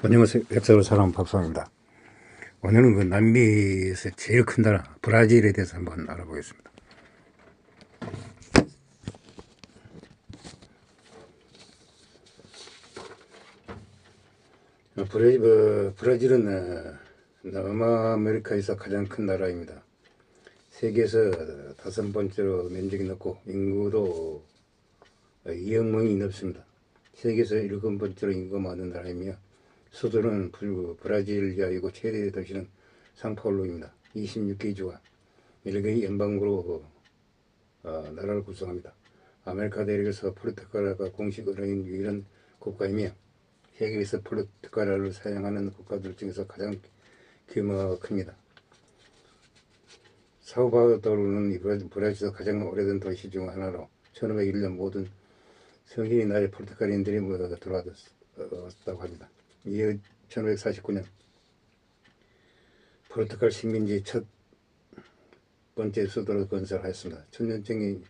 안녕하세요. 역사로 사람 박수입니다. 오늘은 그 남미에서 제일 큰 나라 브라질에 대해서 한번 알아보겠습니다. 어, 브라질, 어, 브라질은 어, 남아메리카에서 가장 큰 나라입니다. 세계에서 다섯 번째로 면적이 넓고 인구도 2억 명이 넘습니다. 세계에서 일곱 번째로 인구가 많은 나라이며 수도는 불- 브라질리아이고 최대 도시는 상파울루입니다. 26개 주와 1개의 연방구로 어, 나라를 구성합니다. 아메리카 대륙에서 포르투갈어가 공식 언어인 유일한 국가이며 세계에서 포르투갈어를 사용하는 국가들 중에서 가장 규모가 큽니다. 사우바도르는 브라질에서 가장 오래된 도시 중 하나로 1501년 모든 성인이 나이 포르투갈인들이 모여 들어왔다고 합니다. 이에 1549년 포르투갈 식민지 첫 번째 수도를 건설하였습니다. 천년쟁이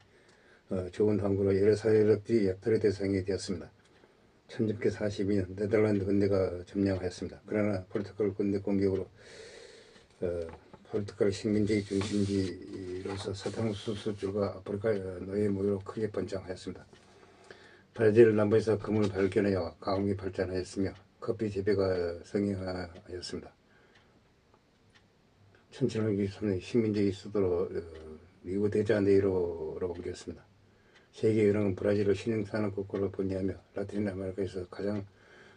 어, 좋은 항구로 여러 사회력들이 약탈의 대상이 되었습니다. 1642년 네덜란드 군대가 점령하였습니다. 그러나 포르투갈 군대 공격으로 어, 포르투갈 식민지 중심지로서 사탕수수주가 아프리카 노예 무역으로 크게 번창하였습니다. 브라질 남부에서 금을 발견하여 가공이 발전하였으며 커피 재배가 성행하였습니다. 1763년 식민지 수도로 어, 리우 데자네이로로 옮겼습니다. 세계 여행은 브라질을 신흥산업 국가로 분리하며 라틴 아메리카에서 가장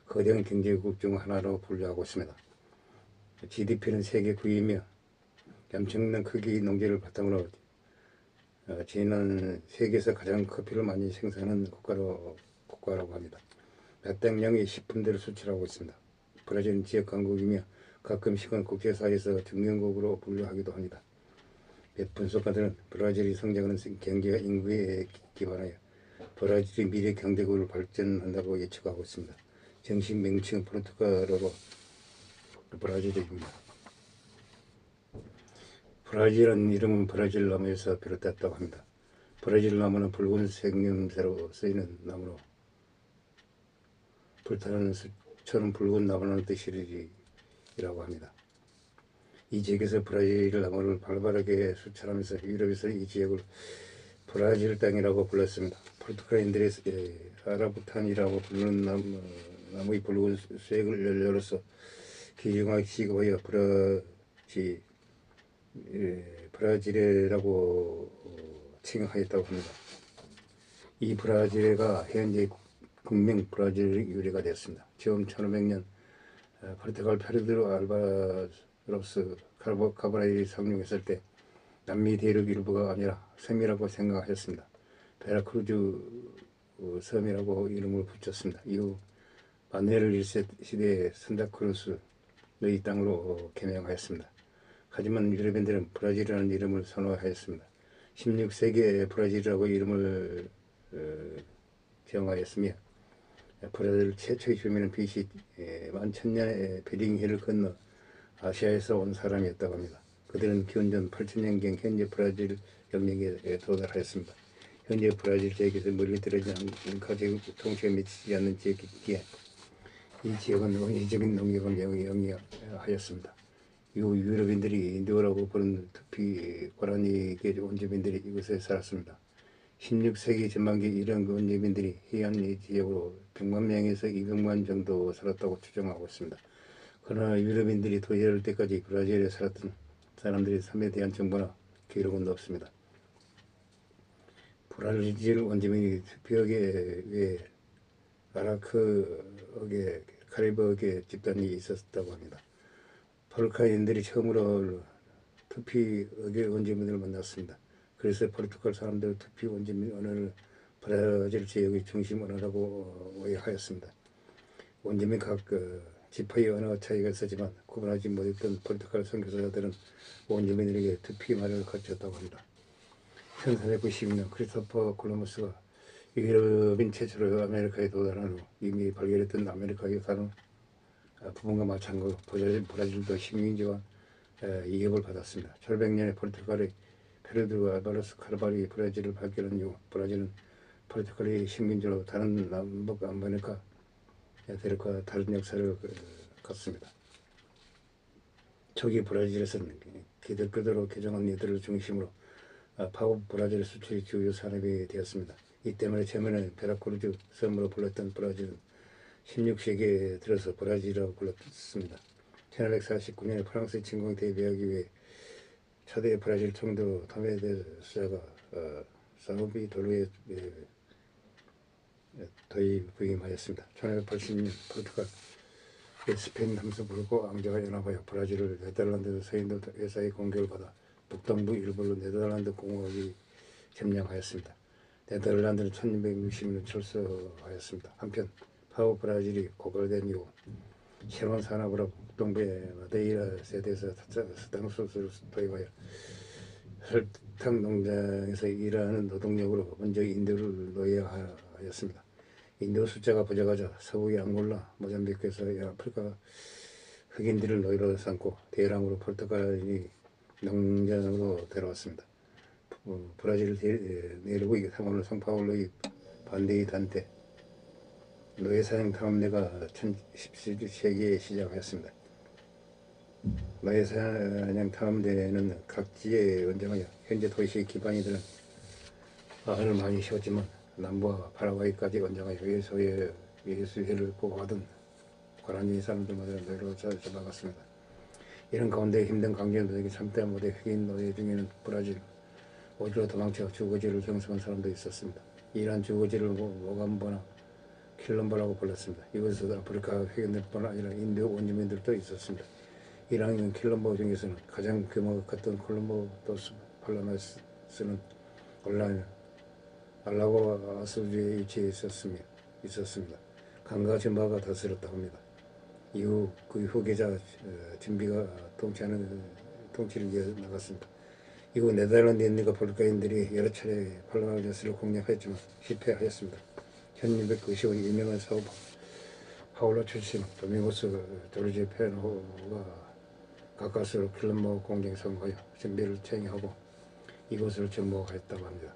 거대한 경제국 중 하나로 분류하고 있습니다. GDP는 세계 9위이며 엄청난 크기의 농지를 바탕으로 어, 지난 세계에서 가장 커피를 많이 생산하는 국가로, 국가라고 합니다. 배당량이 10분대를 수출하고 있습니다. 브라질은 지역 강국이며 가끔씩은 국제사회에서 중견국으로 분류하기도 합니다. 몇 분석가들은 브라질이 성장하는 경제가 인구에 기반하여 브라질이 미래 경제국으로 발전한다고 예측하고 있습니다. 정식 명칭은 포르투갈어로 브라질입니다. 브라질은 이름은 브라질 나무에서 비롯됐다고 합니다. 브라질 나무는 붉은 생명새로 쓰이는 나무로 불타는 수처럼 붉은 나무라는 뜻이라고 합니다. 이 지역에서 브라질 나무를 발발하게 수출하면서 유럽에서 이 지역을 브라질 땅이라고 불렀습니다. 포르투갈인들이 예, 아라부탄이라고 부르는 나무, 나무의 붉은 쇠을 연료로서 기중하게 취급하여 브라지 예, 브라질이라고 어, 칭하였다고 합니다. 이 브라질가 현재 국명 브라질 유래가 되었습니다. 처음 1500년 어, 포르투갈 페르드로 알바로스 카브라일이 상륙했을 때 남미 대륙 일부가 아니라 섬이라고 생각하였습니다. 베라크루즈 어, 섬이라고 이름을 붙였습니다. 이후 마누엘 1세 시대에 산타크루스 의 땅으로 어, 개명하였습니다. 하지만 유럽인들은 브라질이라는 이름을 선호하였습니다. 16세기에 브라질이라고 이름을 어, 정하였으며 브라질 최초의 주민은 BC 만 천년의 베링해를 건너 아시아에서 온 사람이었다고 합니다. 그들은 기원전 8천년경 현재 브라질 영역에 도달하였습니다. 현재 브라질 지역에서 물이 들어진 인카 제국 통치에 미치지 않는 지역이기에 이 지역은 원시적인 농업을 영위하였습니다. 이후 유럽인들이 인도라고 부르는 특히 고라니계 원주민들이 이곳에 살았습니다. 16세기 전반기 이런 그 원주민들이 해안 이 지역으로 100만 명에서 200만 정도 살았다고 추정하고 있습니다. 그러나 유럽인들이 도달할 때까지 브라질에 살았던 사람들의 삶에 대한 정보나 기록은 없습니다. 브라질 원주민이 투표하게 왜 아라크어계 카리브어계 집단이 있었다고 합니다. 포르카인들이 처음으로 투피 어계 원주민을 만났습니다. 그래서 포르투갈 사람들 투피 원주민 언어를 브라질 지역의 중심 언어라고 오해하였습니다. 원주민 각 그, 지파의 언어 차이가 있었지만 구분하지 못했던 포르투갈 선교사들은 원주민들에게 투피 말을 가르쳤다고 합니다. 1492년 크리스토퍼 콜럼버스가 유럽인 최초로 아메리카에 도달한 후 이미 발견했던 아메리카에 사는 아, 부분과 마찬가지로 브라질, 브라질도 식민지와 에, 이협을 받았습니다. 1800년에 포르투갈의 페르드와 알바로스 카르발이 브라질을 발견한 이후 브라질은 포르투갈의 식민지로 다른 남북 아메리카 대륙과 다른 역사를 그, 같습니다. 초기 브라질에서는 기득권으로 개정한 이들을 중심으로 아, 파업 브라질 수출이 주요 산업이 되었습니다. 이 때문에 처음에는 베라크루즈 섬으로 불렀던 브라질은 16세기에 들어서 브라질이라고 불렀습니다. 1849년에 프랑스 침공에 대비하기 위해 초대 브라질 총독 타메데스가 어, 사우비 도르에 에, 도입 부임하였습니다. 1880년 포르투갈 스페인 함수 불고 앙제가 연합하여 브라질을 네덜란드 서인도 회사의 공격을 받아 북동부 일부를 네덜란드 공화국이 점령하였습니다. 네덜란드는 1660년 철수하였습니다. 한편 파워 브라질이 고갈된 이후 새로운 산업으로 북동부의 마데이라 세대에서 사탕수수를 도입하여 설탕 농장에서 일하는 노동력으로 먼저 인도를 노예하였습니다. 인도 숫자가 부족하자 서부의 앙골라, 모잠비크에서 아프리카 흑인들을 노예로 삼고 대량으로 포르투갈이 농장으로 데려왔습니다. 어, 브라질 이 상원을 성파울로의 반대의 단대 노예 사냥 탐험대가 17세기에 시작하였습니다. 노예 사냥 탐험대는 각지에 원정하여 현재 도시의 기반이 되는 마을을 많이 세웠지만 남부와 파라과이까지 원정하여 예수의 예수회를 보고하던 고란이 사람들마다 노예로 잡아갔습니다. 이런 가운데 힘든 강경들에게 참다 못해 흑인 노예 중에는 브라질 오지로 도망쳐 주거지를 경성한 사람도 있었습니다. 이러한 주거지를 모감보나 킬럼보라고 불렀습니다. 이것은 아프리카 흑인들뿐 아니라 인도 원주민들도 있었습니다. 이러한 킬럼보 중에서는 가장 규모가 컸던 콜럼보 도스 팔라마스는 온라인 알라고 아수주에 위치해 있었습니다. 있었습니다. 강가 전바가 다스렸다고 합니다. 이후 그 후계자 어, 진비가 통치하는 통치를 이어 나갔습니다. 이후 네덜란드인들과 포르투갈인들이 여러 차례 팔라마스를 공략했지만 실패하였습니다. 1695년 유명한 사업 파울로 출신 도미고스 조르지 페노가 가까스로 킬럼보 공격에 성공하여 준비를 체행하고 이곳을 정복하였다고 합니다.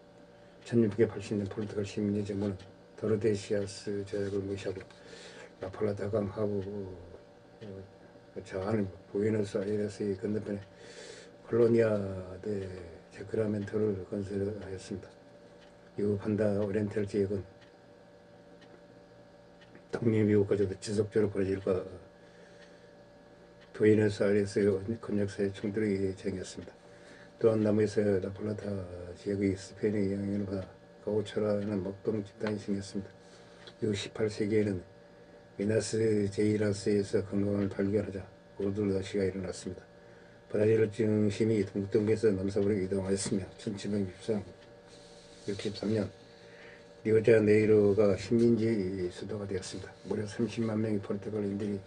1680년 포르투갈 식민지 정부는 도르데시아스 조약을 무시하고 라팔라다강 하부 어, 저 안에 부에노스아이레스의 건너편에 콜로니아 대 제크라멘토를 건설하였습니다. 이후 판다 오리엔탈 지역은 독립이후까지도 지속적으로 브라질과 부에노스아이레스의 권력사의 충돌이 생겼습니다. 또한 남에서 라플라타 지역의 스페인의 영향을 받아 가우초라는 목동 집단이 생겼습니다. 이후 18세기에는 미나스 제이라스에서 건강을 발견하자 고르도시가 일어났습니다. 브라질 중심이 동북동에서 남서부로 이동하였으며 1763 63년 리오데자네이로가 식민지 수도가 되었습니다. 무려 30만 명의 포르투갈인들이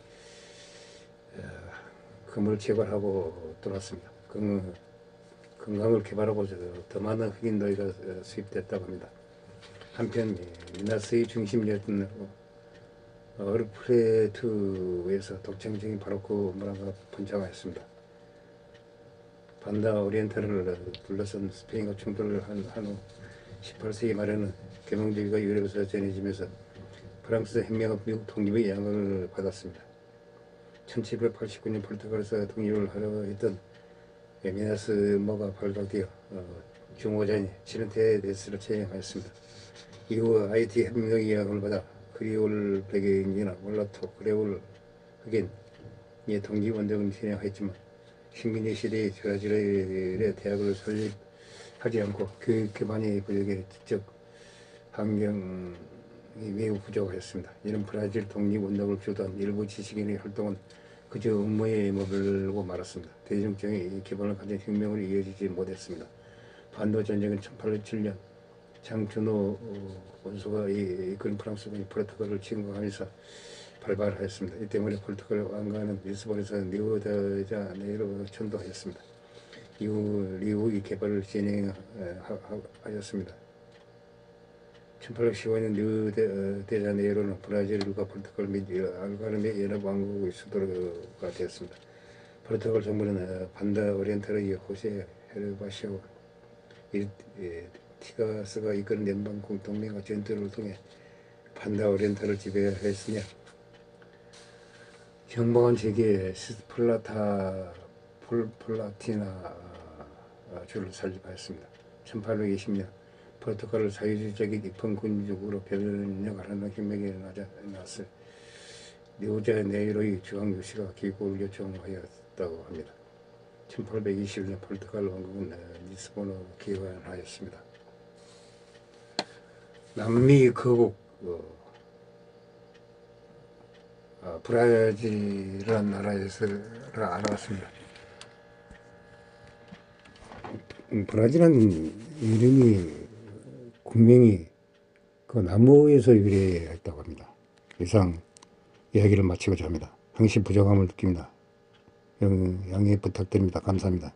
어, 금을 채굴하고 들어왔습니다. 금은 건강을 개발하고 더 많은 흑인 노예가 어, 수입됐다고 합니다. 한편 이 미나스의 중심이었던 어르프레투에서 독창적인 바로크 문화가 번창하였습니다. 반다 오리엔탈을 둘러싼 스페인과 충돌을 한, 한 후 18세기 말에는 개몽주의가 유럽에서 전해지면서 프랑스 혁명과 미국 독립의 영향을 받았습니다. 1789년 포르투갈에서 독립을 하려고 했던 미나스 모가 발각되어 어, 중호전이 치른테데스를 체행하였습니다. 이후 아이티 혁명의 영향을 받아 그리올 백인이나 몰라토 그레올 흑인의 독립 원정을 진행하였지만 식민지 시대의 브라질의 대학을 설립 하지 않고 교육 기반이 부족해 지적 환경이 매우 부족하였습니다. 이런 브라질 독립 운동을 주도한 일부 지식인의 활동은 그저 음모에 머물고 말았습니다. 대중적인 기반을 가진 혁명을 이어지지 못했습니다. 반도 전쟁은 1807년 장준호 어, 원수가 이- 이끈 프랑스군이 포르투갈을 침공하면서 발발하였습니다. 이 때문에 포르투갈 왕가는 리스본에서 리오데자네이로 천도하였습니다. 이후 리우의 개발을 진행하였습니다. 1815년 리우데자네이로는 브라질과 포르투갈 및 알가르메 연합 왕국의 수도가 되었습니다. 포르투갈 정부는 어, 반다 오리엔탈의 호세 헤르바시오 이- 예, 티가스가 이끄는 연방국 동맹과 전투를 통해 판다 오리엔탈을 지배하였으며 정방한 세계에 시스플라타 폴, 폴라티나 주를 설립하였습니다. 1820년 포르투갈을 자유주의적인 입헌 군주국으로 변혁하려는 혁명이 일어나자 났을 네오제 네이로의 중앙유시가 기국을 요청하였다고 합니다. 1821년 포르투갈 왕국은 리스본으로 기관하였습니다. 남미 거국 어, 어, 브라질이라는 나라에서를 알아왔습니다. 음, 브라질은 이름이 국명이 그 나무에서 유래했다고 합니다. 이상 이야기를 마치고자 합니다. 항시 부정함을 느낍니다. 양, 양해 부탁드립니다. 감사합니다.